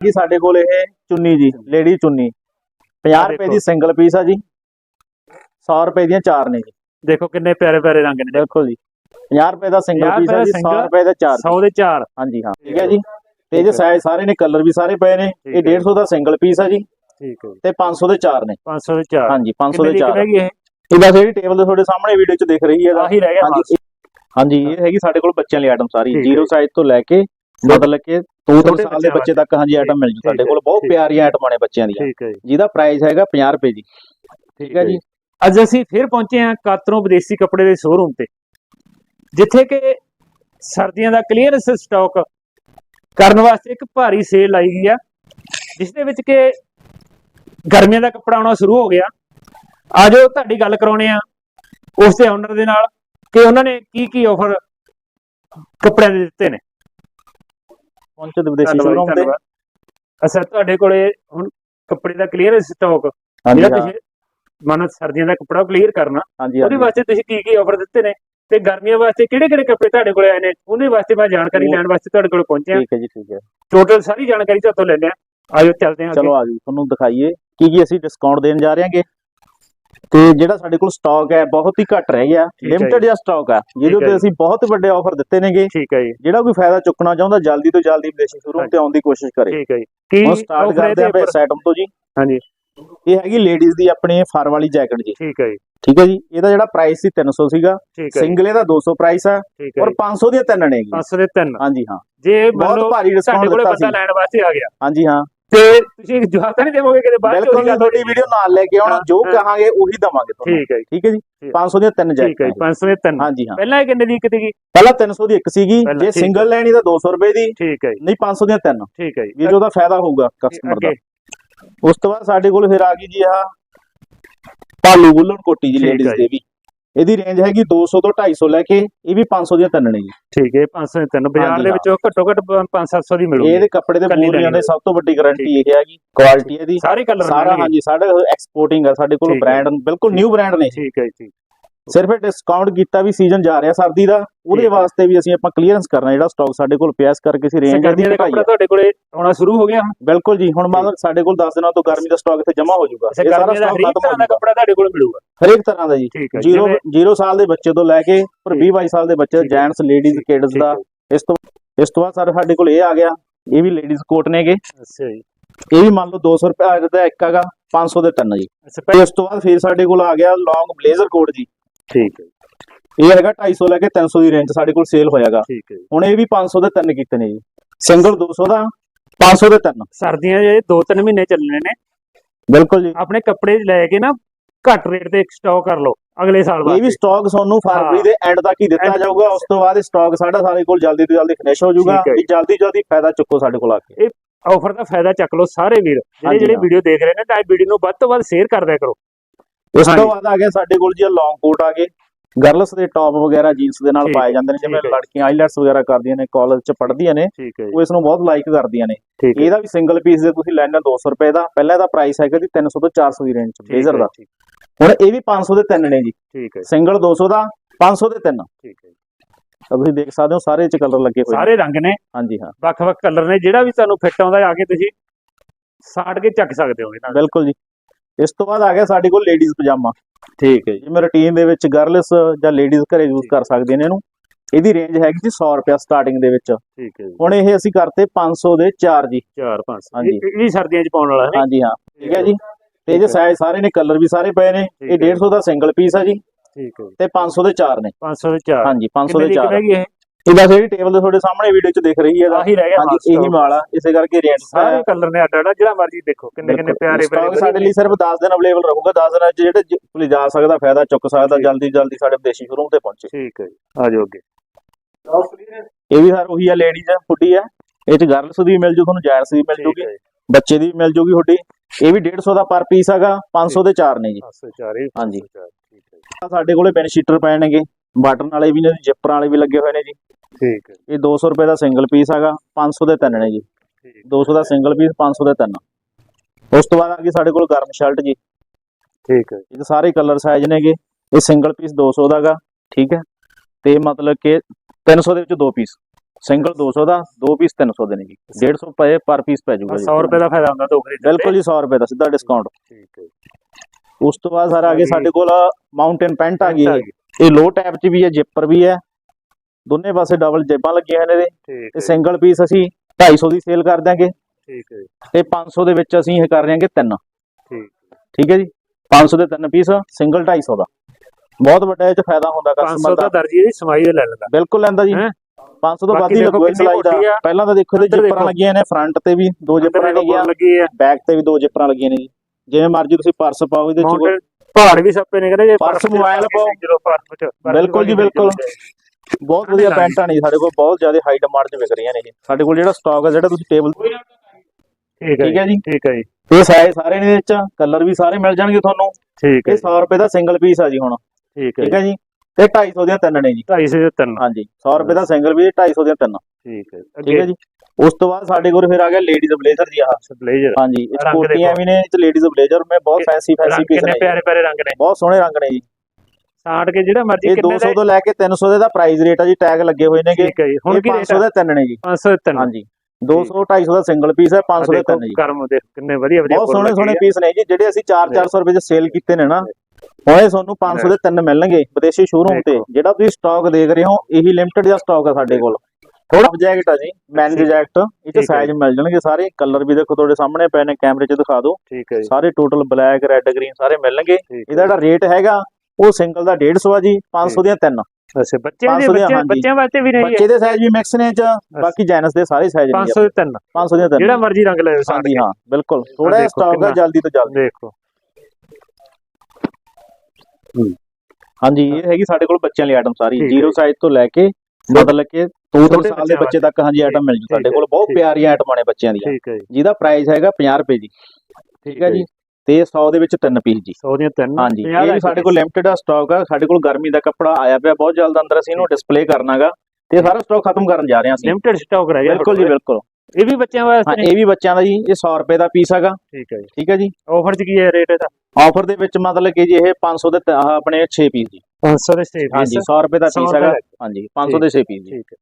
ਜੀ ਸਾਡੇ ਕੋਲ ਇਹ ਚੁੰਨੀ ਜੀ ਲੇਡੀ ਚੁੰਨੀ। 50 ਰੁਪਏ ਦੀ ਸਿੰਗਲ ਪੀਸ ਆ ਜੀ। 100 ਰੁਪਏ ਦੀਆਂ ਚਾਰ ਨੇ ਜੀ। ਦੇਖੋ ਕਿੰਨੇ ਪਿਆਰੇ ਪਿਆਰੇ ਰੰਗ ਨੇ। ਦੇਖੋ ਜੀ। 50 ਰੁਪਏ ਦਾ ਸਿੰਗਲ 50 ਪੀਸ ਆ ਜੀ ਰੁਪਏ 100 ਦਾ ਰੁਪਏ ਦਾ ਚਾਰ। 100 ਦੇ 4 ਹਾਂਜੀ ਹਾਂ। ਠੀਕ ਹੈ ਜੀ। ਤੇ ਇਹਦੇ ਸਾਈਜ਼ ਸਾਰੇ ਨੇ ਕਲਰ ਵੀ ਸਾਰੇ ਪਏ ਨੇ। ਇਹ 150 ਦਾ ਸਿੰਗਲ ਪੀਸ ਆ ਜੀ। ਠੀਕ ਹੈ ਜੀ। ਤੇ 500 ਦੇ ਚਾਰ ਨੇ। 500 ਦੇ 4 ਹਾਂਜੀ 500 ਕਿੰਨੇ ਦੇ ਚਾਰ। ਇਹ? ਬਸ ਜਿਹੜੀ ਟੇਬਲ ਦੇ ਤੁਹਾਡੇ ਸਾਹਮਣੇ ਵੀਡੀਓ 'ਚ ਦਿਖ ਰਹੀ ਹੈ। ਆਹੀ ਰਹਿ ਗਿਆ ਹਾਂਜੀ ਇਹ- ਹਾਂਜੀ ਇਹ ਹੈਗੀ ਸਾਡੇ ਕੋਲ ਬੱਚਿਆਂ ਲਈ ਆਈਟਮ ਸਾਰੀ। ਜ਼ੀਰੋ ਸਾਈਜ਼ ਤੋਂ ਲੈ ਕੇ ਮਤਲਬ ਕਿ 2 ਛੋਟੇ ਸਾਲ ਦੇ ਬੱਚੇ ਤੱਕ ਹਾਂਜੀ ਆਈਟਮ ਮਿਲ ਜੂ ਸਾਡੇ ਕੋਲ। ਬਹੁਤ। ਪਿਆਰੀਆਂ ਆਈਟਮਾਂ ਨੇ ਬੱਚਿਆਂ ਦੀਆਂ। ਠੀਕ ਹੈ ਜੀ। ਜਿਹਦਾ ਪ੍ਰਾਈਸ ਹੈਗਾ 50 ਰੁਪਏ ਜੀ। ਠੀਕ ਹੈ ਜੀ। ਅੱਜ ਅਸੀਂ ਫਿਰ ਪਹੁੰਚੇ ਹਾਂ ਕਾਤਰੋਂ ਵਿਦੇਸ਼ੀ ਕੱਪੜੇ ਦੇ ਸ਼ੋਰੂਮ ਤੇ। ਜਿੱਥੇ ਕਿ ਸਰਦੀਆਂ ਦਾ ਕਲੀਅਰੈਂਸ ਸਟਾਕ ਕਰਨ ਵਾਸਤੇ ਇੱਕ ਭਾਰੀ ਸੇਲ ਲਾਈ ਗਈ ਆ। ਜਿਸ ਦੇ ਵਿੱਚ ਕਿ ਗਰਮੀਆਂ ਦਾ ਕੱਪੜਾ ਆਉਣਾ ਸ਼ੁਰੂ ਹੋ ਗਿਆ। ਆਜੋ ਤੁਹਾਡੀ ਗੱਲ ਕਰਾਉਣੇ ਆ ਉਸ ਦੇ ਓਨਰ ਦੇ ਨਾਲ ਕਿ ਉਹਨਾਂ ਨੇ ਕੀ ਕੀ ਆਫਰ ਕੱਪੜਿਆਂ ਦੇ ਦਿੱਤੇ ਨੇ। ਪਹੁੰਚੋ ਦੇ ਵਿਦੇਸ਼ੀ ਸ਼ੋਰੂਮ ਤੇ ਅੱਛਾ ਤੁਹਾਡੇ ਕੋਲੇ ਹੁਣ ਕੱਪੜੇ ਦਾ ਕਲੀਅਰੈਂਸ ਸਟਾਕ ਜਿਹੜਾ ਤੁਸੀਂ ਮਨ ਸਰਦੀਆਂ ਦਾ ਕੱਪੜਾ ਕਲੀਅਰ ਕਰਨਾ ਉਹਦੇ ਵਾਸਤੇ ਤੁਸੀਂ ਕੀ ਕੀ ਆਫਰ ਦਿੱਤੇ ਨੇ? ਤੇ ਗਰਮੀਆਂ ਵਾਸਤੇ ਕਿਹੜੇ ਕਿਹੜੇ ਕੱਪੜੇ ਤੁਹਾਡੇ ਕੋਲ ਆਏ ਨੇ? ਉਹਦੇ ਵਾਸਤੇ ਮੈਂ ਜਾਣਕਾਰੀ ਲੈਣ ਵਾਸਤੇ ਤੁਹਾਡੇ ਕੋਲ ਪਹੁੰਚਿਆ। ਠੀਕ ਹੈ ਜੀ ਠੀਕ ਹੈ। ਟੋਟਲ ਸਾਰੀ ਜਾਣਕਾਰੀ ਤੁਹਾਡੇ ਤੋਂ ਲੈਂਦੇ ਆ ਆਜੋ ਚੱਲਦੇ ਹਾਂ ਚਲੋ ਆ ਜੀ ਤੁਹਾਨੂੰ ਦਿਖਾਈਏ। ਕੀ ਕੀ ਅਸੀਂ ਡਿਸਕਾਊਂਟ ਦੇਣ ਜਾ ਰਹੇ ਹਾਂਗੇ? ਤੇ ਜਿਹੜਾ ਸਾਡੇ ਕੋਲ ਸਟਾਕ ਹੈ ਬਹੁਤ ਹੀ ਘੱਟ ਰਹਿ ਗਿਆ। ਜੀ। ਲਿਮਟਿਡ ਜਿਹਾ ਸਟਾਕ ਆ ਜਿਹਦੇ ਉੱਤੇ ਅਸੀਂ ਬਹੁਤ ਵੱਡੇ ਆਫਰ ਦਿੱਤੇ ਨੇਗੇ। ਠੀਕ ਹੈ ਜੀ। ਜਿਹੜਾ ਕੋਈ ਫਾਇਦਾ ਚੁੱਕਣਾ ਚਾਹੁੰਦਾ ਜਲਦੀ ਤੋਂ ਜਲਦੀ ਵਿਦੇਸ਼ੀ ਸ਼ੋਰੂਮ ਤੇ ਆਉਣ ਦੀ ਕੋਸ਼ਿਸ਼ ਕਰੇ। ਠੀਕ ਹੈ ਜੀ। ਕੀ ਸਟਾਰਟ ਕਰਦੇ ਆਂ? ਇਸ ਆਈਟਮ ਤੋਂ ਜੀ। ਹਾਂਜੀ। ਇਹ ਹੈਗੀ ਲੇਡੀਜ਼ ਦੀ ਆਪਣੇ ਫਰ ਵਾਲੀ ਜੈਕਟ ਜੀ। ਠੀਕ ਹੈ ਜੀ। ਠੀਕ ਹੈ ਜੀ। ਇਹਦਾ ਜਿਹੜਾ ਪ੍ਰਾਈਸ ਸੀ 300 ਸੀਗਾ। ਜੀ, ਸਿੰਗਲ ਇਹਦਾ 200 ਪ੍ਰਾਈਸ ਆ। ਔਰ ਜੀ। 500 ਦੀਆਂ ਤਿੰਨ ਨੇਗੀ 500 ਦੇ ਤਿੰਨ। ਹਾਂਜੀ ਹਾਂ। ਜੇ ਬਹੁਤ ਭਾਰੀ ਸਾਡੇ ਡਿਸਕਾਊਂਟ ਕੋਲੇ ਦਿੱਤਾ ਬੰਦਾ ਲੈਣ ਵਾਸਤੇ ਆ ਗਿਆ। ਹਾਂਜੀ ਹਾਂ। ਤੇ ਤੁਸੀਂ ਜਵਾਬ ਤਾਂ ਨਹੀਂ ਦੇਵੋਗੇ ਕਿਤੇ ਬਾਅਦ ਬਿਲਕੁਲ ਤੁਹਾਡੀ ਵੀਡੀਓ ਨਾਲ ਲੈ ਕੇ ਆਉਣਾ ਹਾਂ, ਜੋ ਹਾਂ। ਕਹਾਂਗੇ ਉਹੀ ਦਵਾਂਗੇ ਤੁਹਾਨੂੰ। ਠੀਕ ਹੈ ਜੀ। ਠੀਕ ਹੈ ਜੀ? ਠੀਕ। 500 ਦੀਆਂ ਤਿੰਨ ਠੀਕ ਹੈ ਜੈਕਟਾਂ ਜੀ 500 ਦੇ ਤਿੰਨ। ਹਾਂਜੀ ਹਾਂ। ਪਹਿਲਾਂ ਇਹ ਕਿੰਨੇ ਦੀ ਕਿਤੇ ਗਈ ਪਹਿਲਾਂ 300 ਦੀ ਇੱਕ ਸੀਗੀ। ਜੇ ਠੀਕ ਸਿੰਗਲ ਲੈਣੀ ਤਾਂ 200 ਰੁਪਏ ਦੀ। ਠੀਕ ਹੈ ਜੀ। ਨਹੀਂ 500 ਦੀਆਂ ਤਿੰਨ। ਠੀਕ ਹੈ ਜੀ। ਵੀ ਉਹਦਾ ਫਾਇਦਾ ਹੋਊਗਾ ਕਸਟਮਰ ਦਾ। ਉਸ ਤੋਂ ਬਾਅਦ ਸਾਡੇ ਕੋਲ ਫਿਰ ਆ ਗਈ ਜੀ ਆਹ ਭਾਲੂ ਬੁੱਲਣ ਕੋਟੀ ਜੀ ਠੀਕ ਲੇਡੀਜ਼ ਹੈ ਦੇ ਵੀ। ਇਹਦੀ ਰੇਂਜ ਹੈਗੀ 200 ਤੋਂ 250 ਲੈ ਕੇ ਇਹ ਵੀ 500 ਦੀਆਂ ਤਿੰਨ ਨੇ ਜੀ। ਠੀਕ ਹੈ 500 ਦੇ ਤਿੰਨ। ਬਾਜ਼ਾਰ ਦੇ ਵਿੱਚ ਘੱਟੋ ਘੱਟ 5-700 ਦੀ ਮਿਲੂਗੀ। ਇਹਦੇ ਕੱਪੜੇ ਦੇ ਬੂਰੀਆਂ ਦੇ ਸਭ ਤੋਂ ਵੱਡੀ ਗਾਰੰਟੀ ਇਹ ਹੈਗੀ ਕੁਆਲਿਟੀ ਇਹਦੀ। ਸਾਰੇ ਕਲਰ ਸਾਰਾ ਹਾਂਜੀ ਸਾਡੇ ਐਕਸਪੋਰਟਿੰਗ ਆ ਸਾਡੇ ਕੋਲ। ਬ੍ਰਾਂਡ ਬਿਲਕੁਲ ਨਿਊ ਬ੍ਰਾਂਡ ਨੇ ਠੀਕ ਹੈ ਜੀ ਸਿਰਫ ਡਿਸਕਾਊਂਟ ਕੀਤਾ ਵੀ ਸੀਜ਼ਨ ਜਾ ਰਿਹਾ ਸਰਦੀ ਦਾ ਉਹਦੇ ਹੈ। ਵਾਸਤੇ ਵੀ ਅਸੀਂ ਆਪਾਂ ਕਲੀਅਰੈਂਸ ਕਰਨਾ ਜਿਹੜਾ ਸਟਾਕ ਸਾਡੇ ਕੋਲ ਪਿਆ ਇਸ ਕਰਕੇ ਅਸੀਂ ਰੇਂਜ ਦੀ ਘਟਾਈ ਕੱਪੜਾ ਆ ਤੁਹਾਡੇ ਕੋਲੇ ਆਉਣਾ ਸ਼ੁਰੂ ਹੋ ਗਿਆ ਬਿਲਕੁਲ ਜੀ ਹੁਣ ਮਤਲਬ ਸਾਡੇ ਕੋਲ 10 ਦਿਨਾਂ ਤੋਂ ਗਰਮੀ ਦਾ ਸਟਾਕ ਇੱਥੇ ਜਮਾ ਹੋ ਜਾਊਗਾ। ਇਹ ਸਾਰਾ ਸਟਾਕ ਖਤਮ ਹੋ ਜਾਊਗਾ। ਕੱਪੜਾ ਤੁਹਾਡੇ ਕੋਲ ਮਿਲੂਗਾ। ਹਰੇਕ ਤਰ੍ਹਾਂ ਦਾ ਜੀ। ਠੀਕ ਹੈ ਜ਼ੀਰੋ ਜਿਵੇਂ- ਜ਼ੀਰੋ ਸਾਲ ਦੇ ਬੱਚੇ ਤੋਂ ਲੈ ਕੇ ਪਰ ਠੀਕ। 20 22 ਸਾਲ ਦੇ ਬੱਚੇ ਹੈ। ਜੈਂਟਸ ਲੇਡੀਜ਼ ਕਿਡਸ ਦਾ। ਹੈ। ਇਸ ਤੋਂ ਇਸ ਤੋਂ ਬਾਅਦ ਸਾਡੇ ਸਾਡੇ ਕੋਲ ਇਹ ਆ ਗਿਆ। ਇਹ ਵੀ ਲੇਡੀਜ਼ ਕੋਟ ਨੇਗੇ। ਅੱਛਾ ਜੀ। ਇਹ ਵੀ ਮੰਨ ਲਓ 200 ਰੁਪਏ ਦਾ ਇੱਕ ਹੈਗਾ 500 ਦੇ ਤਿੰਨ ਜੀ। ਉਸ ਤੋਂ ਬਾਅਦ ਫਿਰ ਸਾਡੇ ਕੋਲ ਆ ਗਿਆ ਲੌਂਗ ਬਲੇਜ਼ਰ ਕੋਟ ਜੀ। ਠੀਕ ਹੈ ਇਹ ਹੈਗਾ 250 ਲੈ ਕੇ 300 ਦੀ ਰੇਂਜ ਸਾਡੇ ਕੋਲ ਸੇਲ ਹੋਇਆਗਾ। ਠੀਕ ਹੈ ਜੀ। ਹੁਣ ਇਹ ਵੀ 500 ਦੇ ਤਿੰਨ ਕੀਤੇ ਨੇ ਜੀ। ਸਿੰਗਲ 200 ਦਾ 500 ਦੇ ਤਿੰਨ। ਸਰਦੀਆਂ ਜੇ 2-3 ਮਹੀਨੇ ਚੱਲਣੇ ਨੇ। ਬਿਲਕੁਲ ਜੀ। ਆਪਣੇ ਕੱਪੜੇ ਲੈ ਕੇ ਨਾ ਘੱਟ ਰੇਟ ਤੇ ਸਟਾਕ ਕਰ ਲਓ ਅਗਲੇ ਸਾਲ ਇਹ ਵੀ ਸਟਾਕ ਤੁਹਾਨੂੰ ਫਰਵਰੀ। ਦੇ ਐਂਡ ਤੱਕ ਹੀ ਦਿੱਤਾ ਜਾਊਗਾ। ਉਸ ਤੋਂ ਬਾਅਦ ਇਹ ਸਟਾਕ ਸਾਡਾ ਸਾਡੇ ਕੋਲ ਜਲਦੀ ਤੋਂ ਜਲਦੀ ਫਿਨਿਸ਼ ਹੋ ਜਾਊਗਾ। ਵੀ ਜਲਦੀ ਜਲਦੀ ਫਾਇਦਾ ਚੁੱਕੋ ਸਾਡੇ ਕੋਲ ਆ ਕੇ। ਆਫਰ ਦਾ ਫਾਇਦਾ ਚੱਕ ਲਓ ਸਾਰੇ ਵੀਰ। ਜਿਹੜੇ ਜਿਹੜੇ। ਵੀਡੀਓ ਦੇਖ ਰਹੇ ਨੇ ਤਾਂ ਵੀਡੀਓ ਨੂੰ ਵੱਧ ਤੋਂ ਵੱਧ ਸ਼ੇਅਰ ਕਰ ਦਿਆ ਕਰੋ। ਉਸ। ਤੋਂ ਬਾਅਦ ਆ ਗਿਆ ਸਾਡੇ ਕੋਲ ਜੀ ਲੌਂਗ ਕੋਟ ਆ ਗਏ। ਗਰਲਸ ਦੇ ਟੌਪ ਵਗੈਰਾ ਜੀਨਸ ਦੇ ਨਾਲ ਪਾਏ ਜਾਂਦੇ ਨੇ ਜਿਵੇਂ। ਲੜਕੀਆਂ ਆਈਲੈਟਸ ਵਗੈਰਾ ਕਰਦੀਆਂ ਨੇ ਕਾਲਜ ਚ ਪੜ੍ਹਦੀਆਂ ਨੇ ਉਹ ਇਸ ਨੂੰ ਬਹੁਤ ਲਾਈਕ ਕਰਦੀਆਂ ਨੇ। ਇਹਦਾ ਵੀ ਸਿੰਗਲ ਪੀਸ ਦੇ ਤੁਸੀਂ ਲੈਣਾ 200 ਰੁਪਏ ਦਾ ਪਹਿਲਾਂ ਇਹਦਾ ਪ੍ਰਾਈਸ ਹੈਗਾ ਜੀ 300 ਤੋਂ 400 ਦੀ ਰੇਂਜ ਚ ਬਲੇਜ਼ਰ ਦਾ। ਹੁਣ ਇਹ ਵੀ 500 ਦੇ ਤਿੰਨ ਨੇ ਜੀ। ਠੀਕ ਹੈ। ਸਿੰਗਲ 200 ਦਾ 500 ਦੇ ਤਿੰਨ। ਠੀਕ ਹੈ ਤਾਂ ਤੁਸੀਂ ਦੇਖ ਸਕਦੇ ਹੋ ਸਾਰੇ ਚ ਕਲਰ ਲੱਗੇ ਹੋਏ ਸਾਰੇ ਰੰਗ ਨੇ। ਹਾਂਜੀ ਹਾਂ। ਵੱਖ-ਵੱਖ ਕਲਰ ਨੇ ਜਿਹੜਾ ਵੀ ਤੁਹਾਨੂੰ ਫਿੱਟ ਆਉਂਦਾ ਆ ਕੇ ਤੁਸੀਂ ਸਾੜ ਕੇ ਚੱਕ ਸਕਦੇ ਹੋ ਇਹਨਾਂ। ਬਿਲਕੁਲ ਜੀ। ਇਸ ਤੋਂ ਬਾਅਦ ਆ ਗਿਆ ਸਾਡੇ ਕੋਲ ਲੇਡੀਜ਼ ਪਜਾਮਾ। ਠੀਕ ਹੈ ਜੀ। ਜਿਵੇਂ ਰੁਟੀਨ ਦੇ ਵਿੱਚ ਗਰਲਸ ਜਾਂ ਲੇਡੀਜ਼ ਘਰੇ ਯੂਜ਼ ਕਰ ਸਕਦੇ ਨੇ ਇਹਨੂੰ। ਇਹਦੀ ਰੇਂਜ ਹੈਗੀ ਜੀ 100 ਰੁਪਿਆ ਸਟਾਰਟਿੰਗ ਦੇ ਵਿੱਚ। ਠੀਕ ਹੈ ਜੀ। ਹੁਣ ਇਹ ਅਸੀਂ ਕਰਤੇ 500 ਦੇ 4 ਜੀ। 4 5 ਹਾਂਜੀ। ਇਹ ਵੀ ਸਰਦੀਆਂ 'ਚ ਪਾਉਣ ਵਾਲਾ ਹੈ। ਹਾਂਜੀ ਹਾਂ। ਠੀਕ ਹੈ ਜੀ। ਤੇ ਇਹਦੇ ਹੈ। ਸਾਈਜ਼ ਸਾਰੇ ਨੇ ਕਲਰ ਵੀ ਸਾਰੇ ਪਏ ਨੇ। ਇਹ ਹੈ। 150 ਦਾ ਸਿੰਗਲ ਪੀਸ ਆ ਜੀ। ਠੀਕ ਹੈ ਜੀ। ਤੇ 500 ਦੇ 4 ਨੇ। 500 ਦੇ 4 ਹਾਂਜੀ 500 ਕਿੰਨੇ ਦੇ ਦੀ 4 ਕਿੰਨੇ ਇਹ? ਇਹ ਬਸ ਜਿਹੜੀ ਟੇਬਲ ਦੇ ਤੁਹਾਡੇ ਸਾਹਮਣੇ ਵੀਡੀਓ 'ਚ ਦਿਖ ਰਹੀ ਹੈ। ਆਹੀ ਰਹਿ ਗਿਆ ਹਾਂਜੀ ਇਹੀ ਮਾਲ ਆ ਇਸੇ ਕਰਕੇ ਰੇਟ ਸਾਰੇ ਕਲਰ ਨੇ ਅੱਡ ਅੱਡ ਜਿਹੜਾ ਮਰਜ਼ੀ ਦੇਖੋ ਕਿੰਨੇ ਕਿੰਨੇ ਪਿਆਰੇ ਸਟਾਕ ਸਾਡੇ ਲਈ ਸਿਰਫ 10 ਦਿਨ ਅਵੇਲੇਬਲ ਰਹੂਗਾ 10 ਦਿਨਾਂ 'ਚ ਜਿਹੜੇ ਕੋਈ ਜਾ ਸਕਦਾ ਫਾਇਦਾ ਚੁੱਕ ਸਕਦਾ। ਜਲਦੀ ਜਲਦੀ ਸਾਡੇ ਵਿਦੇਸ਼ੀ ਸ਼ੋਰੂਮ ਤੇ ਪਹੁੰਚੇ। ਠੀਕ ਹੈ ਜੀ ਆ ਜਾਓ ਅੱਗੇ। ਇਹ ਵੀ ਸਰ ਉਹੀ ਆ ਲੇਡੀਜ਼ ਆ ਹੁੱਡੀ ਆ। ਇਹ 'ਚ ਗਰਲਸ ਦੀ ਮਿਲ ਜੂ ਤੁਹਾਨੂੰ ਜੈਂਟਸ ਦੀ ਮਿਲ ਜੂਗੀ। ਬੱਚੇ ਦੀ ਮਿਲ ਜੂਗੀ ਹੁੱਡੀ ਇਹ ਵੀ 150 ਦਾ ਪਰ ਪੀਸ ਹੈਗਾ 500 ਦੇ 4 ਨੇ ਜੀ। 504 ਹਾਂਜੀ। 504 ਠੀਕ ਹੈ ਜੀ, ਆਹ ਸਾਡੇ ਕੋਲੇ ਬੈਨ ਸ਼ੀਟਰ ਪੈਣਗੇ ਬਟਨ ਵਾਲੇ ਵੀ ਨੇ ਜਿੱਪਰਾਂ ਵਾਲੇ ਵੀ ਲੱਗੇ ਹੋਏ ਨੇ ਜੀ। ਠੀਕ ਹੈ। ਇਹ 200 ਰੁਪਏ ਦਾ ਸਿੰਗਲ ਪੀਸ ਹੈਗਾ 500 ਦੇ ਤਿੰਨ ਨੇ ਜੀ। ਠੀਕ 200 ਦਾ ਸਿੰਗਲ ਪੀਸ 500 ਦੇ ਤਿੰਨ। ਉਸ ਤੋਂ ਬਾਅਦ ਆ ਗਈ ਸਾਡੇ ਕੋਲ ਗਰਮ ਸ਼ਰਟ ਜੀ। ਠੀਕ ਹੈ। ਇਹ ਸਾਰੇ ਕਲਰ ਸਾਈਜ਼ ਨੇਗੇ। ਇਹ ਸਿੰਗਲ ਪੀਸ 200 ਦਾਗਾ ਠੀਕ ਹੈ। ਤੇ ਮਤਲਬ ਕਿ 300 ਦੇ ਵਿੱਚ ਦੋ ਪੀਸ ਸਿੰਗਲ 200 ਦਾ ਦੋ ਪੀਸ 300 ਦੇ ਨੇ ਜੀ। 150 ਪਏ ਪਰ ਪੀਸ ਪੈ ਜਾਊਗਾ ਜੀ। 100 ਰੁਪਏ ਦਾ ਫਾਇਦਾ ਹੁੰਦਾ ਦੋ ਖਰੀਦ ਬਿਲਕੁਲ ਜੀ 100 ਰੁਪਏ ਦਾ ਸਿੱਧਾ ਡਿਸਕਾਊਂਟ ਠੀਕ ਹੈ। ਉਸ ਤੋਂ ਬਾਅਦ ਸਰ ਆ ਗਏ ਸਾਡੇ ਕੋਲ ਮਾਊਂਟੇਨ ਪੈਂਟ ਆ ਗਈ ਆ ਇਹ। ਗਈ। ਇਹ ਲੋ ਟੈਪ 'ਚ ਵੀ ਹੈ ਜਿੱਪਰ ਵੀ ਹੈ। ਦੋਨੇ ਪਾਸੇ ਡਬਲ ਜੇਬਾਂ ਲੱਗੀਆਂ ਨੇ ਇਹਦੇ। ਤੇ ਸਿੰਗਲ ਪੀਸ ਅਸੀਂ 250 ਦੀ ਸੇਲ ਕਰ ਦਿਆਂਗੇ। ਠੀਕ ਹੈ ਤੇ 500 ਦੇ ਵਿੱਚ ਅਸੀਂ ਇਹ ਕਰ ਰਹੇ ਹਾਂਗੇ ਤਿੰਨ। ਠੀਕ। ਠੀਕ ਹੈ ਜੀ? 500 ਦੇ ਤਿੰਨ ਪੀਸ ਸਿੰਗਲ 250 ਦਾ। ਬਹੁਤ ਵੱਡਾ ਇਹ ਚ ਫਾਇਦਾ ਹੁੰਦਾ 500 ਕਸਟਮਰ ਦਾ। ਦਾ ਦਰਜੀ ਦੀ ਸਮਾਈ ਦੇ ਲੈ ਲੈਂਦਾ। ਬਿਲਕੁਲ ਲੈਂਦਾ ਜੀ। ਹੈਂ? 500 ਤੋਂ ਵੱਧ ਹੀ ਦੇਖੋ ਲੱਗੂ ਕਿੰਨੀ ਸਿਲਾਈ ਦਾ। ਪਹਿਲਾਂ ਤਾਂ ਦੇਖੋ ਇਹਦੇ ਜਿੱਪਰਾਂ। ਲੱਗੀਆਂ ਨੇ ਫਰੰਟ ਤੇ ਵੀ ਦੋ ਜਿੱਪਰਾਂ ਲੱਗੀਆਂ ਬੈਕ ਤੇ ਵੀ ਦੋ ਜਿੱਪਰਾਂ ਲੱਗੀਆਂ ਨੇ ਜੀ। ਜਿਵੇਂ ਮਰਜ਼ੀ ਤੁਸੀਂ ਪਰਸ ਪਾਓ ਇਹਦੇ ਚ ਪਹਾੜ ਵੀ ਸੱਪੇ ਨੇ ਕਹਿੰਦੇ ਜੇ ਪਰਸ ਮੋਬਾਈਲ ਪਾਓ। ਬਿਲਕੁਲ ਜੀ, ਬਿਲਕੁਲ। ਬਹੁਤ ਵਧੀਆ। ਪੈਂਟਾਂ ਨੇ ਜੀ ਸਾਡੇ ਕੋਲ ਬਹੁਤ ਜ਼ਿਆਦਾ ਹਾਈ ਡਿਮਾਂਡ 'ਚ ਵਿਕ ਰਹੀਆਂ ਨੇ ਜੀ ਸਾਡੇ ਕੋਲ ਜਿਹੜਾ ਸਟਾਕ ਹੈ ਜਿਹੜਾ ਤੁਸੀਂ ਟੇਬਲ ਠੀਕ ਹੈ ਜੀ? ਠੀਕ ਹੈ ਜੀ। ਇਹ ਸਾਈਜ਼ ਸਾਰੇ ਨੇ ਇਹਦੇ ਚ ਕਲਰ ਵੀ ਸਾਰੇ ਮਿਲ ਜਾਣਗੇ ਤੁਹਾਨੂੰ। ਠੀਕ ਹੈ ਇਹ 100 ਰੁਪਏ ਦਾ ਸਿੰਗਲ ਪੀਸ ਆ ਜੀ ਹੁਣ। ਠੀਕ ਹੈ ਠੀਕ ਹੈ ਜੀ। ਤੇ 250 ਦੀਆਂ ਤਿੰਨ ਨੇ ਜੀ। 250 ਦੇ ਤਿੰਨ। ਹਾਂਜੀ 100 ਰੁਪਏ ਦਾ ਸਿੰਗਲ ਵੀ 250 ਦੀਆਂ ਤਿੰਨ। ਠੀਕ ਹੈ। ਠੀਕ ਹੈ ਜੀ? ਉਸ ਤੋਂ ਬਾਅਦ ਸਾਡੇ ਕੋਲ ਫਿਰ ਆ ਗਿਆ ਲੇਡੀਜ਼ ਬਲੇਜ਼ਰ ਜੀ ਆਹ। ਬਲੇਜ਼ਰ ਹਾਂਜੀ ਇਹ ਦੇਖੋ। ਵੀ ਨੇ ਇਹ ਲੇਡੀਜ਼ ਬਲੇਜ਼ਰ ਮੈਂ ਬਹੁਤ ਫੈਂਸੀ ਫੈਂਸੀ ਪੀਸ ਨੇ। ਪਿਆਰੇ ਪਿਆਰੇ ਰੰਗ ਨੇ। ਬਹੁਤ ਸੋਹਣੇ ਰੰਗ ਨੇ ਜੀ। ਸਾਂਟ ਕੇ ਜਿਹੜਾ ਮਰਜ਼ੀ ਕਿੰਨੇ 200 ਤੋਂ ਲੈ ਕੇ 300 ਦੇ ਦਾ ਪ੍ਰਾਈਸ ਰੇਟ ਆ ਜੀ ਟੈਗ ਲੱਗੇ ਹੋਏ ਨੇਗੇ। ਠੀਕ ਹੈ ਜੀ ਹੁਣ ਕੀ ਰੇਟ 500 ਦੇ ਤਿੰਨ ਨੇ ਜੀ 500 ਦੇ ਤਿੰਨ। ਹਾਂਜੀ। 200 250 ਦਾ ਸਿੰਗਲ ਪੀਸ ਹੈ 500 ਦੇ ਤਿੰਨ ਜੀ। ਕਰਮ ਦੇ ਕਿੰਨੇ ਵਧੀਆ ਵਧੀਆ ਬਹੁਤ ਸੋਹਣੇ ਸੋਹਣੇ ਪੀਸ ਨੇ ਜੀ ਜਿਹੜੇ ਅਸੀਂ 4-400 ਰੁਪਏ ਚ ਸੇਲ ਕੀਤੇ ਨੇ ਨਾ ਹੁਣ ਇਹ ਤੁਹਾਨੂੰ 500 ਦੇ ਤਿੰਨ ਮਿਲਣਗੇ ਵਿਦੇਸ਼ੀ ਸ਼ੋਰੂਮ ਤੇ। ਜਿਹੜਾ ਤੁਸੀਂ ਸਟਾਕ ਦੇਖ ਰਹੇ ਹੋ ਇਹੀ ਲਿਮਟਿਡ ਜਿਹਾ ਸਟਾਕ ਹੈ ਸਾਡੇ ਕੋਲ। ਥੋੜਾ ਜੈਕਟ ਆ ਜੀ ਮੈਨ। ਜੈਕਟ ਇਹ ਹੈ ਸਾਈਜ਼ ਮਿਲ ਜਾਣਗੇ ਸਾਰੇ। ਕਲਰ ਵੀ ਦੇਖੋ ਤੁਹਾਡੇ ਸਾਹਮਣੇ ਪਏ ਨੇ ਕੈਮਰੇ 'ਚ ਦਿਖਾ ਦਿਓ। ਠੀਕ ਹੈ ਜੀ। ਸਾਰੇ ਟੋਟਲ ਬਲੈਕ ਰੈੱਡ ਗ੍ਰੀਨ ਸਾਰੇ ਮਿਲਣਗੇ। ਇਹਦਾ ਜਿਹੜਾ ਰੇਟ ਹੈਗਾ ਉਹ ਸਿੰਗਲ ਦਾ 150 ਆ ਜੀ 500 ਦੀਆਂ ਤਿੰਨ। ਅੱਛਾ ਬੱਚਿਆਂ ਦੇ 500 ਦੇ, ਬੱਚਿਆਂ ਵਾਸਤੇ ਵੀ ਨਹੀਂ ਬੱਚੇ ਦੇ ਸਾਈਜ਼ ਵੀ ਮਿਕਸ ਨੇ ਚ ਬਾਕੀ ਜੈਨਸ ਦੇ ਸਾਰੇ ਸਾਈਜ਼ ਨੇ 500 ਦੇ ਤਿੰਨ। 500 ਦੀਆਂ ਤਿੰਨ। ਜਿਹੜਾ ਮਰਜ਼ੀ ਰੰਗ ਲੈ ਹਾਂਜੀ ਹਾਂ ਬਿਲਕੁਲ। ਥੋੜਾ ਸਟਾਕ ਕਿੰਨਾ। ਜਲਦੀ ਤੋਂ ਜਲਦੀ। ਦੇਖੋ। ਹਾਂਜੀ ਇਹ ਹੈਗੀ ਸਾਡੇ ਕੋਲ ਬੱਚਿਆਂ ਲਈ ਆਈਟਮ ਸਾਰੀ। ਹੈ ਜ਼ੀਰੋ। ਸਾਈਜ਼ ਤੋਂ ਲੈ ਕੇ ਮਤਲਬ ਕਿ 2-3 ਛੋਟੇ ਸਾਲ ਦੇ ਬੱਚੇ ਤੱਕ ਹਾਂਜੀ ਆਈਟਮ ਮਿਲ ਜੂ ਸਾਡੇ ਹੈ, ਕੋਲ। ਬਹੁਤ। ਪਿਆਰੀਆਂ ਆਈਟਮਾਂ ਨੇ ਬੱਚਿਆਂ ਦੀਆਂ। ਹੈ ਜਿਹਦਾ ਪ੍ਰਾਈਸ ਹੈਗਾ 50 ਰੁਪਏ ਜੀ। ਠੀਕ ਹੈ ਜੀ। ਤੇ 100 ਦੇ ਵਿੱਚ ਤਿੰਨ ਪੀਸ ਜੀ। 100 ਦੀਆਂ ਤਿੰਨ। ਹਾਂਜੀ 50 ਇਹ ਵੀ ਸਾਡੇ ਕੋਲ ਲਿਮਟਿਡ ਆ ਸਟਾਕ ਆ ਸਾਡੇ ਕੋਲ ਗਰਮੀ ਦਾ ਕੱਪੜਾ ਆਇਆ ਪਿਆ ਬਹੁਤ ਜਲਦ ਅੰਦਰ ਅਸੀਂ ਇਹਨੂੰ ਡਿਸਪਲੇ ਕਰਨਾਗਾ ਤੇ ਸਾਰਾ ਸਟਾਕ ਖਤਮ ਕਰਨ ਜਾ ਰਹੇ ਹਾਂ ਅਸੀਂ। ਲਿਮਟਿਡ ਸਟਾਕ ਰਹਿ ਗਿਆ ਬਿਲਕੁਲ ਜੀ ਬਿਲਕੁਲ। ਇਹ ਵੀ ਬੱਚਿਆਂ ਹਾਂ ਵਾਸਤੇ ਇਹ ਵੀ ਬੱਚਿਆਂ ਦਾ ਜੀ ਇਹ 100 ਰੁਪਏ ਦਾ ਪੀਸ ਹੈਗਾ। ਠੀਕ ਹੈ ਜੀ। ਠੀਕ ਹੈ ਜੀ। ਆਫਰ ਚ ਕੀ ਹੈ ਰੇਟ ਇਹਦਾ? ਆਫਰ ਦੇ ਵਿੱਚ ਮਤਲਬ ਕਿ ਜੀ ਇਹ 500 ਦੇ ਆਪਣੇ 6 ਪੀਸ ਜੀ। 500 ਦੇ ਸਟੇਜ ਹਾਂਜੀ 100 ਰੁਪਏ ਦਾ 100 ਪੀਸ ਹੈਗਾ। ਹਾਂਜੀ 500 ਦੇ 6 ਪੀਸ ਜੀ। ਠੀਕ ਹੈ।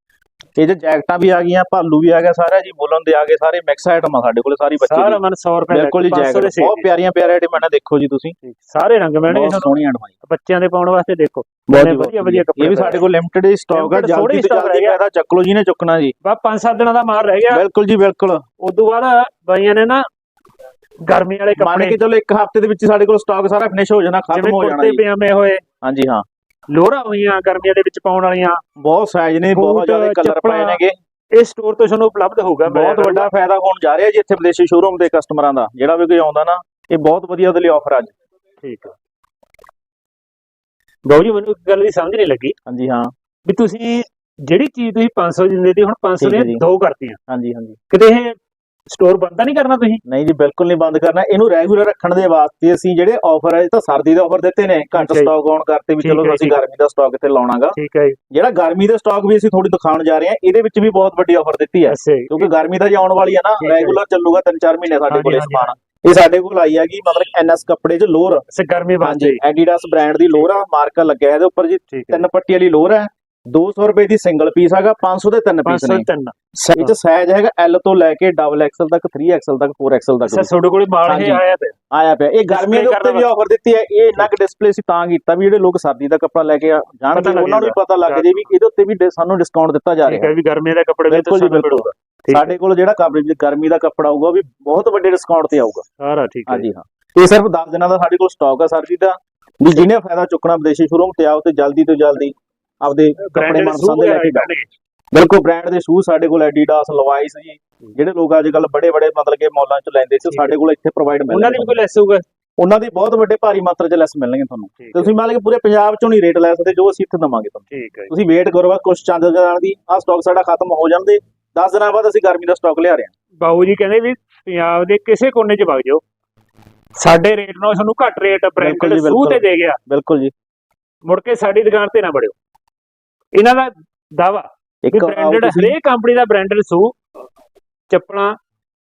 ਇਹ ਜੇ ਜੈਕਟਾਂ ਵੀ ਆ ਗਈਆਂ ਭਾਲੂ ਵੀ ਆ ਗਿਆ ਸਾਰਾ ਜੀ ਬੋਲਣ ਦੇ ਆ ਗਏ ਸਾਰੇ ਮਿਕਸ ਆਈਟਮ ਆ ਸਾਡੇ ਕੋਲ ਸਾਰੀ ਬੱਚੇ ਸਾਰਾ ਮਨ 100 ਰੁਪਏ ਦਾ ਬਿਲਕੁਲ 500 ਜੈਕਟ ਬਹੁਤ ਪਿਆਰੀਆਂ ਪਿਆਰੀਆਂ ਆਈਟਮਾਂ ਨੇ ਦੇਖੋ ਜੀ ਤੁਸੀਂ। ਸਾਰੇ ਰੰਗ ਮਿਲਣਗੇ ਬਹੁਤ ਸੋਹਣੀਆਂ ਆਈਟਮਾਂ ਬੱਚਿਆਂ ਦੇ ਪਾਉਣ ਵਾਸਤੇ ਦੇਖੋ। ਬਹੁਤ ਹੀ ਵਧੀਆ ਵਧੀਆ ਕੱਪੜੇ ਇਹ ਵੀ ਸਾਡੇ ਕੋਲ ਲਿਮਟਿਡ ਸਟਾਕ ਥੋੜ੍ਹੀ ਜਲਦੀ ਤੋਂ ਜਲਦੀ। ਪੈਦਾ ਚੱਕ ਲਓ ਜੀ ਨੇ ਚੁੱਕਣਾ ਜੀ। ਬਾ 5-7 ਦਿਨਾਂ ਦਾ ਮਾਲ ਰਹਿ ਗਿਆ। ਬਿਲਕੁਲ ਜੀ ਬਿਲਕੁਲ। ਉਦੋਂ ਬਾਅਦ ਬਾਈਆਂ ਨੇ ਨਾ ਗਰਮੀ ਵਾਲੇ ਮੰਨ ਕੱਪੜੇ ਕੇ ਚਲੋ ਇੱਕ ਹਫ਼ਤੇ ਦੇ ਵਿੱਚ ਹੀ ਸਾਡੇ ਕੋਲ ਸਟਾਕ ਸਾਰਾ ਫਿਨਿਸ਼ ਹੋ ਜਾਣਾ ਖਤਮ ਹੋ ਜਾਣਾ ਜੀ। ਪਜਾਮੇ ਹੋਏ। ਹਾਂਜੀ ਹਾਂ। ਲੋਹਰਾ ਹੋਈਆਂ ਗਰਮੀਆਂ ਦੇ ਵਿੱਚ ਪਾਉਣ ਵਾਲੀਆਂ ਬਹੁਤ ਸਾਈਜ਼ ਨੇ ਬਹੁਤ ਜ਼ਿਆਦਾ ਕਲਰ ਪਏ ਨੇਗੇ। ਇਹ ਸਟੋਰ ਤੋਂ ਤੁਹਾਨੂੰ ਉਪਲਬਧ ਹੋਊਗਾ ਬਹੁਤ ਵੱਡਾ ਫਾਇਦਾ ਹੋਣ ਜਾ ਰਿਹਾ ਜੀ ਇੱਥੇ ਵਿਦੇਸ਼ੀ ਸ਼ੋਰੂਮ ਦੇ ਕਸਟਮਰਾਂ ਦਾ। ਜਿਹੜਾ ਵੀ ਕੋਈ ਆਉਂਦਾ ਨਾ ਇਹ ਬਹੁਤ ਵਧੀਆ ਉਹਦੇ ਲਈ ਆਫਰ ਅੱਜ। ਠੀਕ ਆ। ਬਾਊ ਜੀ ਮੈਨੂੰ ਇੱਕ ਗੱਲ ਦੀ ਸਮਝ ਨਹੀਂ ਲੱਗੀ। ਹਾਂਜੀ ਹਾਂ। ਵੀ ਤੁਸੀਂ ਜਿਹੜੀ ਚੀਜ਼ ਤੁਸੀਂ 500 ਦਿੰਦੇ ਸੀ ਹੁਣ 500 ਠੀਕ ਹੈ ਦੀਆਂ ਜੀ। ਦੋ ਕਰਤੀਆਂ। ਹਾਂਜੀ ਹਾਂਜੀ। ਕਿਤੇ ਇਹ ਸਟੋਰ ਬੰਦਾ ਨਹੀਂ ਕਰਨਾ ਤੁਸੀਂ? ਨਹੀਂ ਜੀ ਬਿਲਕੁਲ ਨਹੀਂ ਬੰਦ ਕਰਨਾ। ਇਹਨੂੰ ਰੈਗੂਲਰ ਰੱਖਣ ਦੇ ਵਾਸਤੇ ਅਸੀਂ ਜਿਹੜੇ ਆਫਰ ਹੈ ਇਹ ਤਾਂ ਸਰਦੀ ਦੇ ਆਫਰ ਦਿੱਤੇ ਨੇ। ਘੱਟ। ਸਟਾਕ ਆਉਣ ਕਰਤੇ ਵੀ ਚਲੋ ਅਸੀਂ। ਗਰਮੀ ਦਾ ਸਟਾਕ ਇੱਥੇ ਲਾਉਣਾਗਾ ਠੀਕ ਹੈ ਜੀ। ਜਿਹੜਾ ਗਰਮੀ ਦੇ ਸਟਾਕ ਵੀ ਅਸੀਂ ਥੋੜੀ ਦਿਖਾਉਣ ਜਾ ਰਹੇ ਹਾਂ ਇਹਦੇ ਵਿੱਚ ਵੀ ਬਹੁਤ ਵੱਡੀ ਆਫਰ ਦਿੱਤੀ ਹੈ। ਕਿਉਂਕਿ ਗਰਮੀ ਤਾਂ ਜੀ ਆਉਣ ਵਾਲੀ ਹੈ ਨਾ। ਰੈਗੂਲਰ ਚੱਲੂਗਾ 3-4 ਮਹੀਨੇ ਸਾਡੇ ਕੋਲ ਇਹ ਸਮਾਨ। ਇਹ ਸਾਡੇ ਕੋਲ ਆਈ ਹੈਗੀ ਮਤਲਬ ਐਨਐਸ ਕੱਪੜੇ 'ਚ ਲੋਅਰ। ਸੇ ਗਰਮੀ ਹਾਂਜੀ ਐਡੀਡਾਸ ਬ੍ਰਾਂਡ ਦੀ ਲੋਅਰ ਆ ਮਾਰਕਾ ਲੱਗਿਆ ਇਹਦੇ ਉੱਪਰ ਜੀ। ਤਿੰਨ ਪੱਟੀ ਵਾਲੀ ਲੋਅਰ ਹੈ। 200 ਰੁਪਏ ਦੀ ਸਿੰਗਲ ਪੀਸ ਹੈਗਾ 500 ਦੇ ਤਿੰਨ ਪੀਸ 500 ਨੇ। ਤਿੰਨ। ਇਹ ਚ ਸਾਈਜ਼ ਹੈਗਾ L ਤੋਂ ਲੈ ਕੇ ਡਬਲ ਐਕਸਲ ਤੱਕ 3 ਐਕਸਲ ਤੱਕ 4 ਐਕਸਲ ਤੱਕ ਸਰ ਤੁਹਾਡੇ ਕੋਲੇ ਮਾਲ। ਇਹ ਆਇਆ ਤੇ ਆਇਆ ਪਿਆ। ਇਹ ਗਰਮੀਆਂ ਦੇ ਉੱਤੇ ਵੀ ਆਫਰ ਦਿੱਤੀ ਹੈ। ਇਹ ਇੰਨਾ ਕੁ ਡਿਸਪਲੇ ਸੀ ਤਾਂ ਕੀਤਾ ਵੀ ਜਿਹੜੇ ਲੋਕ ਸਰਦੀ ਦਾ ਕੱਪੜਾ ਲੈ ਕੇ ਲੱਗ ਉਹਨਾਂ ਨੂੰ। ਪਤਾ ਲੱਗ ਜੇ ਵੀ ਇਹਦੇ ਉੱਤੇ ਵੀ ਸਾਨੂੰ ਡਿਸਕਾਊਂਟ ਦਿੱਤਾ ਜਾ ਰਿਹਾ। ਹੈ ਵੀ ਗਰਮੀ ਦੇ ਕੱਪੜੇ ਜੀ, ਸਾਨੂੰ ਬਿਲਕੁਲ। ਸਾਡੇ ਕੋਲ ਜਿਹੜਾ ਕਵਰੇਜ ਗਰਮੀ ਦਾ ਕੱਪੜਾ ਆਊਗਾ ਵੀ ਬਹੁਤ ਵੱਡੇ ਡਿਸਕਾਊਂਟ ਤੇ ਆਊਗਾ। ਸਾਰਾ ਠੀਕ ਹੈ। ਹਾਂਜੀ ਹਾਂ। ਇਹ ਸਿਰਫ 10 ਦਿਨਾਂ ਦਾ ਸਾਡੇ ਕੋਲ ਸਟਾਕ ਆ ਸਰਦੀ ਦਾ। ਵੀ ਜਿਹਨੇ ਫਾਇਦਾ ਚੁੱਕਣਾ ਵਿਦੇਸ਼ੀ ਸ਼ੋਰੂਮ ਤੇ ਆਓ ਤੇ ਜਲਦੀ ਤੋਂ ਜਲਦੀ ਆਪਦੇ ਕੱਪੜੇ ਮਨਪਸੰਦ ਦੇ ਲੈ ਕੇ ਜਾਓ। ਬਿਲਕੁਲ ਬ੍ਰਾਂਡ ਦੇ ਸ਼ੂਜ਼ ਸਾਡੇ ਕੋਲ ਐਡੀਡਾਸ ਲਵਾਈਸ ਜੀ। ਜਿਹੜੇ ਲੋਕ ਅੱਜ ਕੱਲ ਬੜੇ ਬੜੇ ਮਤਲਬ ਕਿ ਮਾਲਾਂ ਚ ਲੈਂਦੇ ਸੀ। ਸਾਡੇ ਕੋਲ ਇੱਥੇ ਪ੍ਰੋਵਾਈਡ ਉਹਨਾਂ ਦੀ ਕੋਈ ਲੈਸ ਹੋਊਗਾ? ਉਹਨਾਂ ਦੀ ਬਹੁਤ ਵੱਡੇ ਭਾਰੀ ਮਾਤਰਾ ਚ ਲੈਸ ਮਿਲਣਗੇ ਤੁਹਾਨੂੰ। ਤੁਸੀਂ ਮੰਨ ਲਓ ਕਿ ਪੂਰੇ ਪੰਜਾਬ ਚੋਂ ਨਹੀਂ ਰੇਟ ਲੈ ਸਕਦੇ ਜੋ ਅਸੀਂ ਇੱਥੇ ਦਵਾਂਗੇ ਤੁਹਾਨੂੰ। ਠੀਕ ਹੈ ਜੀ। ਤੁਸੀਂ ਵੇਟ ਕਰੋ ਬਸ ਕੁਝ ਚੰਦ ਜਾਣ ਦੀ ਆਹ ਸਟਾਕ ਸਾਡਾ ਖਤਮ ਹੋ ਜਾਂਦੇ 10 ਦਿਨਾਂ ਬਾਅਦ ਅਸੀਂ ਗਰਮੀ ਦਾ ਸਟਾਕ ਲਿਆ ਰਹੇ ਹਾਂ। ਬਾਊ ਜੀ ਕਹਿੰਦੇ ਵੀ ਪੰਜਾਬ ਦੇ ਕਿਸੇ ਕੋਨੇ 'ਚ ਵਗ ਜਾਓ। ਸਾਡੇ ਰੇਟ ਨਾਲ ਤੁਹਾਨੂੰ ਘੱਟ ਰੇਟ ਬ੍ਰਾਂਡਡ ਸੂਹ। ਤੇ ਦੇ ਗਿਆ। ਬਿਲਕੁਲ ਜੀ। ਮੁੜ ਕੇ ਸਾਡੀ ਦੁਕਾਨ ਤੇ ਨਾ ਵੜਿਓ। ਇਹਨਾਂ ਦਾ ਦਾਵਾ ਆਓ ਬ੍ਰਾਂਡਡ ਹਰੇਕ ਕੰਪਨੀ ਦਾ ਬ੍ਰਾਂਡਡ ਸੂਹ ਚੱਪਲਾਂ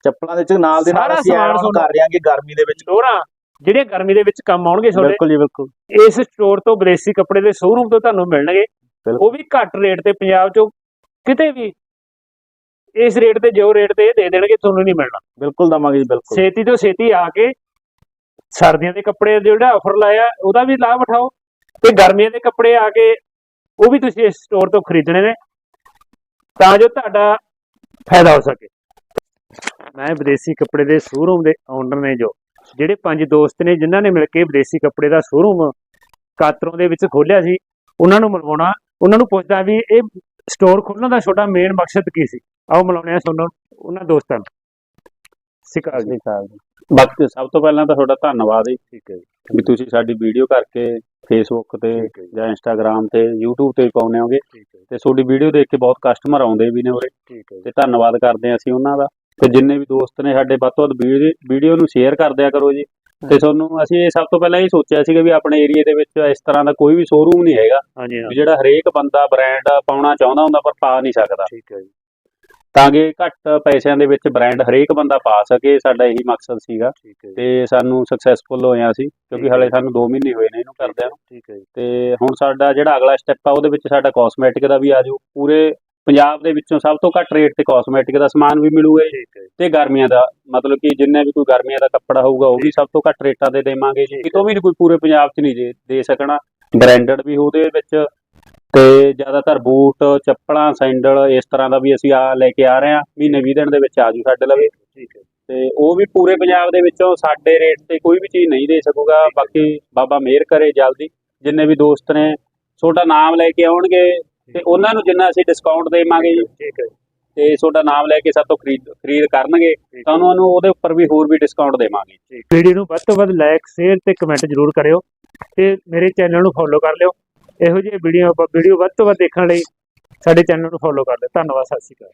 ਚੱਪਲਾਂ ਦੇ ਚ ਨਾਲ ਦੇ ਨਾਲ ਅਸੀਂ ਐਡ ਕਰ ਰਹੇ ਹਾਂਗੇ ਗਰਮੀ ਦੇ ਵਿੱਚ ਲੋਰਾਂ ਜਿਹੜੀਆਂ ਗਰਮੀ ਦੇ ਵਿੱਚ ਕੰਮ ਆਉਣਗੇ ਤੁਹਾਡੇ ਬਿਲਕੁਲ ਜੀ ਬਿਲਕੁਲ। ਇਸ ਸਟੋਰ ਤੋਂ ਵਿਦੇਸ਼ੀ ਕੱਪੜੇ ਦੇ ਸ਼ੋਰੂਮ ਤੋਂ ਤੁਹਾਨੂੰ ਮਿਲਣਗੇ। ਉਹ ਵੀ ਘੱਟ ਰੇਟ ਤੇ ਪੰਜਾਬ 'ਚੋਂ ਕਿਤੇ ਵੀ ਇਸ ਰੇਟ ਤੇ ਜੋ ਰੇਟ ਤੇ ਇਹ ਦੇ ਦੇਣਗੇ ਤੁਹਾਨੂੰ ਨਹੀਂ ਮਿਲਣਾ। ਬਿਲਕੁਲ ਦਵਾਂਗੇ ਜੀ ਬਿਲਕੁਲ। ਛੇਤੀ ਤੋਂ ਛੇਤੀ ਆ ਕੇ ਸਰਦੀਆਂ ਦੇ ਕੱਪੜੇ ਜਿਹੜਾ ਆਫਰ ਲਾਇਆ ਉਹਦਾ ਵੀ ਲਾਭ ਉਠਾਓ। ਤੇ ਗਰਮੀਆਂ ਦੇ ਕੱਪੜੇ ਆ ਕੇ ਉਹ ਵੀ ਤੁਸੀਂ ਇਸ ਸਟੋਰ ਤੋਂ ਖਰੀਦਣੇ ਨੇ ਤਾਂ ਜੋ ਤੁਹਾਡਾ ਫਾਇਦਾ ਹੋ ਸਕੇ। ਮੈਂ ਵਿਦੇਸੀ ਕੱਪੜੇ ਦੇ ਸ਼ੋਰੂਮ ਦੇ ਓਨਰ ਨੇ ਜੋ ਜਿਹੜੇ ਪੰਜ ਦੋਸਤ ਨੇ ਜਿਨ੍ਹਾਂ ਨੇ ਮਿਲ ਕੇ ਵਿਦੇਸੀ ਕੱਪੜੇ ਦਾ ਸ਼ੋਰੂਮ ਕਾਤਰੋਂ ਦੇ ਵਿੱਚ ਖੋਲਿਆ ਸੀ ਉਹਨਾਂ ਨੂੰ ਮਿਲਵਾਉਣਾ ਉਹਨਾਂ ਨੂੰ ਪੁੱਛਦਾ ਵੀ ਇਹ ਸਟੋਰ ਖੋਲਣ ਦਾ ਛੋਟਾ ਮੇਨ ਮਕਸਦ ਕੀ ਸੀ? ਆਓ ਮਿਲਾਉਂਦੇ ਆ ਤੁਹਾਨੂੰ ਉਹਨਾਂ ਦੋਸਤਾਂ ਨੂੰ। ਸਿਕਾਲ ਜੀ। ਬਾਕੀ ਸਭ ਤੋਂ ਪਹਿਲਾਂ ਤਾਂ ਤੁਹਾਡਾ ਧੰਨਵਾਦ ਜੀ। ਠੀਕ ਹੈ ਜੀ। ਵੀ ਤੁਸੀਂ ਸਾਡੀ ਵੀਡੀਓ ਕਰਕੇ ਫੇਸਬੁੱਕ ਤੇ ਠੀਕ ਹੈ ਜੀ। ਜਾਂ ਇੰਸਟਾਗ੍ਰam ਤੇ YouTube ਤੇ ਵੀ ਪਾਉਂਦੇ ਹੋਗੇ। ਠੀਕ ਹੈ ਤੇ ਤੁਹਾਡੀ ਵੀਡੀਓ ਦੇਖ ਕੇ ਬਹੁਤ ਕਸਟਮਰ ਆਉਂਦੇ ਵੀ ਨੇ ਉਰੇ। ਠੀਕ ਹੈ ਤੇ ਧੰਨਵਾਦ ਕਰਦੇ ਹਾਂ ਅਸੀਂ ਉਹਨਾਂ ਦਾ। ਤੇ ਜਿੰਨੇ ਵੀ ਦੋਸਤ ਨੇ ਸਾਡੇ ਵੱਧ ਤੋਂ ਵੱਧ ਵੀਡੀਓ ਨੂੰ ਸ਼ੇਅਰ ਕਰ ਦਿਆ ਕਰੋ ਜੀ। ਤੇ ਤੁਹਾਨੂੰ ਅਸੀਂ ਇਹ ਸਭ ਤੋਂ ਪਹਿਲਾਂ ਇਹ ਸੋਚਿਆ ਸੀਗਾ ਵੀ ਆਪਣੇ ਏਰੀਆ ਦੇ ਵਿੱਚ ਇਸ ਤਰ੍ਹਾਂ ਦਾ ਕੋਈ ਵੀ ਸ਼ੋਰੂਮ ਨਹੀਂ ਹੈਗਾ। ਹਾਂਜੀ ਹਾਂ। ਵੀ ਜਿਹੜਾ ਹਰੇਕ ਬੰਦਾ ਬ੍ਰਾਂਡ ਪਾਉਣਾ ਚਾਹੁੰਦਾ ਹੁੰਦਾ ਪਰ ਪਾ ਨਹੀਂ ਸਕਦਾ। ਠੀਕ ਹੈ ਜੀ। ਤਾਂ ਕਿ ਘੱਟ ਪੈਸਿਆਂ ਦੇ ਵਿੱਚ ਬ੍ਰਾਂਡ ਹਰੇਕ ਬੰਦਾ ਪਾ ਸਕੇ ਸਾਡਾ ਇਹੀ ਮਕਸਦ ਸੀਗਾ। ਠੀਕ ਹੈ ਜੀ। ਤੇ ਸਾਨੂੰ ਸਕਸੈਸਫੁਲ ਹੋਇਆ ਸੀ ਕਿਉਂਕਿ। ਹਲੇ ਸਾਨੂੰ 2 ਮਹੀਨੇ ਹੋਏ ਨੇ ਇਹਨੂੰ ਕਰਦਿਆਂ ਨੂੰ। ਠੀਕ ਹੈ ਜੀ। ਤੇ ਹੁਣ ਸਾਡਾ ਜਿਹੜਾ ਅਗਲਾ ਸਟੈਪ ਆ ਉਹਦੇ ਵਿੱਚ ਸਾਡਾ ਕਾਸਮੈਟਿਕ ਦਾ ਵੀ ਆਜੂ ਪੂਰੇ ਪੰਜਾਬ ਦੇ ਵਿੱਚੋਂ ਸਭ ਤੋਂ ਘੱਟ ਰੇਟ ਤੇ ਕਾਸਮੈਟਿਕ ਦਾ ਸਮਾਨ ਵੀ ਮਿਲੂਗਾ ਜੀ। ਠੀਕ ਹੈ ਜੀ। ਤੇ ਗਰਮੀਆਂ ਦਾ ਮਤਲਬ ਕਿ ਜਿੰਨੇ ਵੀ ਕੋਈ ਗਰਮੀਆਂ ਦਾ ਕੱਪੜਾ ਹੋਊਗਾ ਉਹ ਵੀ ਸਭ ਤੋਂ ਘੱਟ ਰੇਟਾਂ ਤੇ ਦੇਵਾਂਗੇ ਜੀ। ਕਿਤੋਂ ਵੀ ਕੋਈ ਪੂਰੇ ਪੰਜਾਬ 'ਚ ਨਹੀਂ ਦੇ- ਦੇ ਸਕਣਾ। ਬ੍ਰਾਂਡਡ ਵੀ ਉਹਦੇ ਵਿੱਚ ਤੇ ਜ਼ਿਆਦਾਤਰ ਬੂਟ ਚੱਪਲਾਂ ਸੈਂਡਲ ਇਸ ਤਰ੍ਹਾਂ ਦਾ ਵੀ ਅਸੀਂ ਆ ਲੈ ਕੇ ਆ ਰਹੇ ਹਾਂ। ਮਹੀਨੇ 20 ਦਿਨ ਦੇ ਵਿੱਚ ਆਜੂ ਸਾਡੇ ਲਵੇ। ਠੀਕ ਹੈ। ਤੇ ਉਹ ਵੀ ਪੂਰੇ ਪੰਜਾਬ ਦੇ ਵਿੱਚੋਂ ਸਾਡੇ ਰੇਟ ਤੇ ਕੋਈ ਵੀ ਚੀਜ਼ ਨਹੀਂ ਦੇ ਸਕੂਗਾ। ਬਾਕੀ ਬਾਬਾ ਮਿਹਰ ਕਰੇ ਜਲਦੀ। ਜਿੰਨੇ ਵੀ ਦੋਸਤ ਨੇ ਤੁਹਾਡਾ ਨਾਮ ਲੈ ਕੇ ਆਉਣਗੇ ਤੇ ਉਹਨਾਂ ਨੂੰ ਜਿੰਨਾ ਅਸੀਂ ਡਿਸਕਾਊਂਟ ਦੇਵਾਂਗੇ ਜੀ ਠੀਕ ਹੈ ਜੀ। ਤੇ ਤੁਹਾਡਾ ਨਾਮ ਲੈ ਕੇ ਸਾਡੇ ਤੋਂ ਖਰੀਦ ਖਰੀਦ ਕਰਨਗੇ। ਤਾਂ ਉਹਨਾਂ ਨੂੰ ਉਹਦੇ ਉੱਪਰ ਵੀ ਹੋਰ ਵੀ ਡਿਸਕਾਊਂਟ ਦੇਵਾਂਗੇ। ਵੀਡੀਓ ਨੂੰ ਵੱਧ ਤੋਂ ਵੱਧ ਲਾਈਕ ਸ਼ੇਅਰ ਤੇ ਕਮੈਂਟ ਜ਼ਰੂਰ ਕਰਿਓ ਤੇ ਮੇਰੇ ਚੈਨਲ ਨੂੰ ਫੋਲੋ ਕਰ ਲਿਓ। ਇਹੋ ਜਿਹੇ ਵੀਡੀਓ ਵੀਡੀਓ ਵੱਧ ਤੋਂ ਵੱਧ ਦੇਖਣ ਲਈ ਸਾਡੇ ਚੈਨਲ ਨੂੰ ਫੋਲੋ ਕਰ ਲਓ। ਧੰਨਵਾਦ, ਸਤਿ ਸ਼੍ਰੀ ਅਕਾਲ।